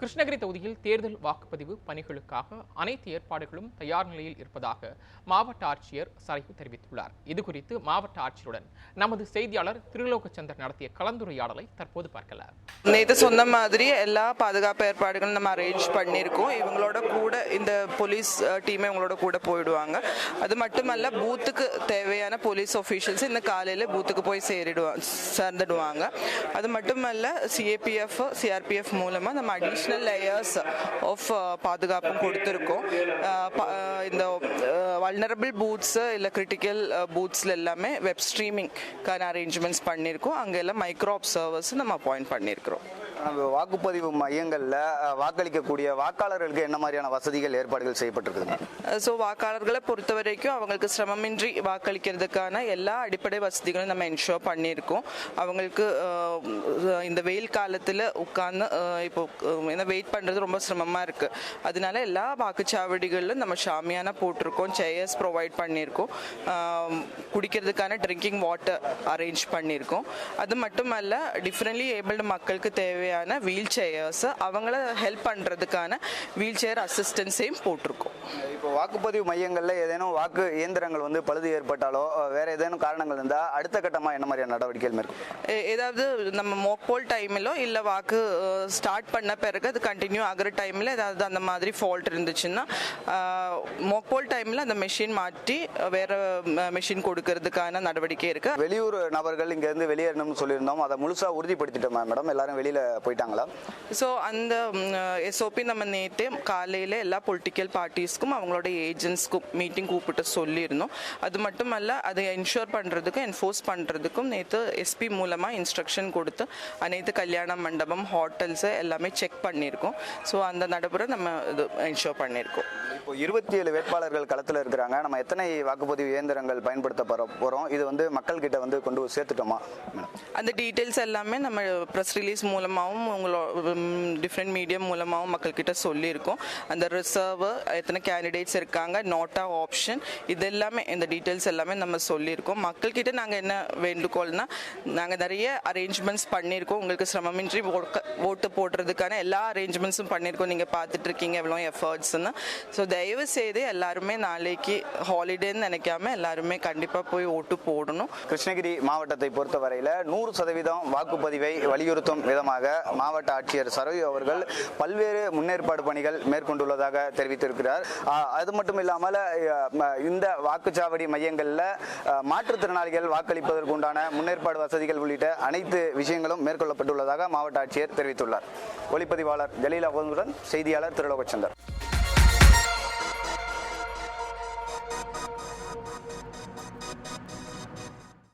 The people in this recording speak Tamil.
கிருஷ்ணகிரி தொகுதியில் தேர்தல் வாக்குப்பதிவு பணிகளுக்காக அனைத்து ஏற்பாடுகளும் தயார் நிலையில் இருப்பதாக மாவட்ட ஆட்சியர் சரையு தெரிவித்துள்ளார். இதுகுறித்து மாவட்ட ஆட்சியருடன் நமது செய்தியாளர் திருலோகச்சந்தர் நடத்திய கலந்துரையாடலை தற்போது பார்க்கலாம். நேற்று சொன்ன மாதிரி எல்லா பாதுகாப்பு ஏற்பாடுகளும் நம்ம அரேஞ்ச் பண்ணியிருக்கோம். இவங்களோட கூட இந்த போலீஸ் டீமே இவங்களோட கூட போயிடுவாங்க. அது மட்டுமல்ல பூத்துக்கு தேவையான போலீஸ் ஆஃபீஷியல்ஸ் இந்த காலையில் பூத்துக்கு போய் சேரிடுவாங்க சேர்ந்துடுவாங்க. அது மட்டுமல்ல சிஏபிஎஃப் சிஆர்பிஎஃப் மூலமாக நம்ம அடிஷ்னல் லேயர்ஸ் ஆஃப் uh, பாதுகாப்பும் கொடுத்துருக்கோம். இந்த வல்னரபிள் பூத்ஸு இல்லை கிரிட்டிக்கல் பூத்ஸில் எல்லாமே வெப் ஸ்ட்ரீமிங்க்கான அரேஞ்ச்மெண்ட்ஸ் பண்ணியிருக்கோம் அங்கே எல்லாம் மைக்ரோ அப்சர்வர்ஸ் நம்ம அப்பாயிண்ட் பண்ணியிருக்கிறோம் வாக்குப்பதிவு மையங்களில் வாக்களிக்கக்கூடிய வாக்காளர்களுக்கு என்ன மாதிரியான வசதிகள் ஏற்பாடுகள் செய்யப்பட்டிருக்குதுங்க? ஸோ வாக்காளர்களை பொறுத்த வரைக்கும் அவங்களுக்கு சிரமமின்றி வாக்களிக்கிறதுக்கான எல்லா அடிப்படை வசதிகளும் நம்ம என்ஷோர் பண்ணியிருக்கோம். அவங்களுக்கு இந்த வெயில் காலத்தில் உட்கார்ந்து இப்போ என்ன ஏன்னா வெயிட் பண்ணுறது ரொம்ப சிரமமாக இருக்குது அதனால எல்லா வாக்குச்சாவடிகளிலும் நம்ம ஷாமியானா போட்டிருக்கோம் சேர்ஸ் ப்ரொவைட் பண்ணியிருக்கோம். குடிக்கிறதுக்கான ட்ரிங்கிங் வாட்டர் அரேஞ்ச் பண்ணியிருக்கோம். அது மட்டுமல்ல டிஃப்ரெண்ட்லி ஏபிள்டு மக்களுக்கு தேவையான வீல் சேர்ஸ் அவங்கள ஹெல்ப் பண்ணுறதுக்கான வீல் சேர் அசிஸ்டன்ஸையும் போட்டிருக்கோம். இப்போ வாக்குப்பதிவு மையங்களில் ஏதேனும் வாக்கு இயந்திரங்கள் வந்து பழுது ஏற்பட்டாலோ வேற ஏதேனும் காரணங்கள் இருந்தால் அடுத்த கட்டமாக என்ன மாதிரியான நடவடிக்கைகள் மேற்கொள்ளும் ஏதாவது நம்ம மோக்போல் டைமிலோ இல்லை வாக்கு ஸ்டார்ட் பண்ண பிறகு அது கண்டினியூ ஆகிற டைமில் ஏதாவது அந்த மாதிரி ஃபால்ட் இருந்துச்சுன்னா மோக்போல் டைமில் அந்த மெஷின் மாற்றி வேற மெஷின் கொடுக்கறதுக்கான நடவடிக்கை இருக்கு. வெளியூர் நபர்கள் இங்கேருந்து வெளியேறணும்னு சொல்லியிருந்தோம். அதை முழுசாக உறுதிப்படுத்திட்டோமா மேடம் எல்லாரும் வெளியில் போயிட்டாங்களா? ஸோ அந்த எஸ்ஓபி நம்ம நேற்றே காலையில் எல்லா பொலிட்டிக்கல் பார்ட்டிஸ்க்கும் அவங்களோட ஏஜென்ட்ஸ்க்கும் மீட்டிங் கூப்பிட்டு சொல்லியிருந்தோம். அது மட்டுமல்ல அதை என்ஷூர் பண்ணுறதுக்கும் என்ஃபோர்ஸ் பண்ணுறதுக்கும் நேற்று எஸ்பி மூலமாக இன்ஸ்ட்ரக்ஷன் கொடுத்து அனைத்து கல்யாண மண்டபம் ஹோட்டல்ஸை எல்லாமே செக் பண்ணியிருக்கோம். ஸோ அந்த நடைமுறை நம்ம இது என்ஷூர் பண்ணியிருக்கோம். இப்போ இருபத்தி ஏழு வேட்பாளர்கள் களத்தில் இருக்கிறாங்க. நம்ம எத்தனை வாக்குப்பதிவு இயந்திரங்கள் பயன்படுத்த போகிறோம் இது வந்து மக்கள்கிட்ட வந்து கொண்டு சேர்த்துட்டோமா? அந்த டீட்டெயில்ஸ் எல்லாமே நம்ம ப்ரெஸ் ரிலீஸ் மூலமாகவும் உங்களோட டிஃப்ரெண்ட் மீடியம் மூலமாகவும் மக்கள்கிட்ட சொல்லியிருக்கோம். அந்த ரிசர்வ் எத்தனை கேண்டிடேட்ஸ் இருக்காங்க நோட்டா ஆப்ஷன் இது எல்லாமே இந்த டீட்டெயில்ஸ் எல்லாமே நம்ம சொல்லியிருக்கோம். மக்கள்கிட்ட நாங்கள் என்ன வேண்டுகோள்னா நாங்கள் நிறைய அரேஞ்ச்மெண்ட்ஸ் பண்ணியிருக்கோம். உங்களுக்கு சிரமமின்றி ஓட்டு போடுறதுக்கான எல்லா அரேஞ்ச்மெண்ட்ஸும் பண்ணியிருக்கோம். நீங்கள் பார்த்துட்டு இருக்கீங்க எவ்வளோ எஃபர்ட்ஸ்னு ஸோ தயவு செய்து எல்லாருமே நாளைக்கு ஹாலிடேன்னு நினைக்காம எல்லாருமே கண்டிப்பாக போய் ஓட்டு போடணும். கிருஷ்ணகிரி மாவட்டத்தை பொறுத்தவரையில் நூறு சதவீதம் வாக்குப்பதிவை வலியுறுத்தும் விதமாக மாவட்ட ஆட்சியர் சரவி அவர்கள் பல்வேறு முன்னேற்பாடு பணிகள் மேற்கொண்டுள்ளதாக தெரிவித்திருக்கிறார். அது மட்டும் இல்லாமல் இந்த வாக்குச்சாவடி மையங்களில் மாற்றுத்திறனாளிகள் வாக்களிப்பதற்கு உண்டான முன்னேற்பாடு வசதிகள் உள்ளிட்ட அனைத்து விஷயங்களும் மேற்கொள்ளப்பட்டுள்ளதாக மாவட்ட ஆட்சியர் தெரிவித்துள்ளார். ஒளிப்பதிவாளர் ஜலீலா செய்தியாளர் திருலோகச்சந்தர்.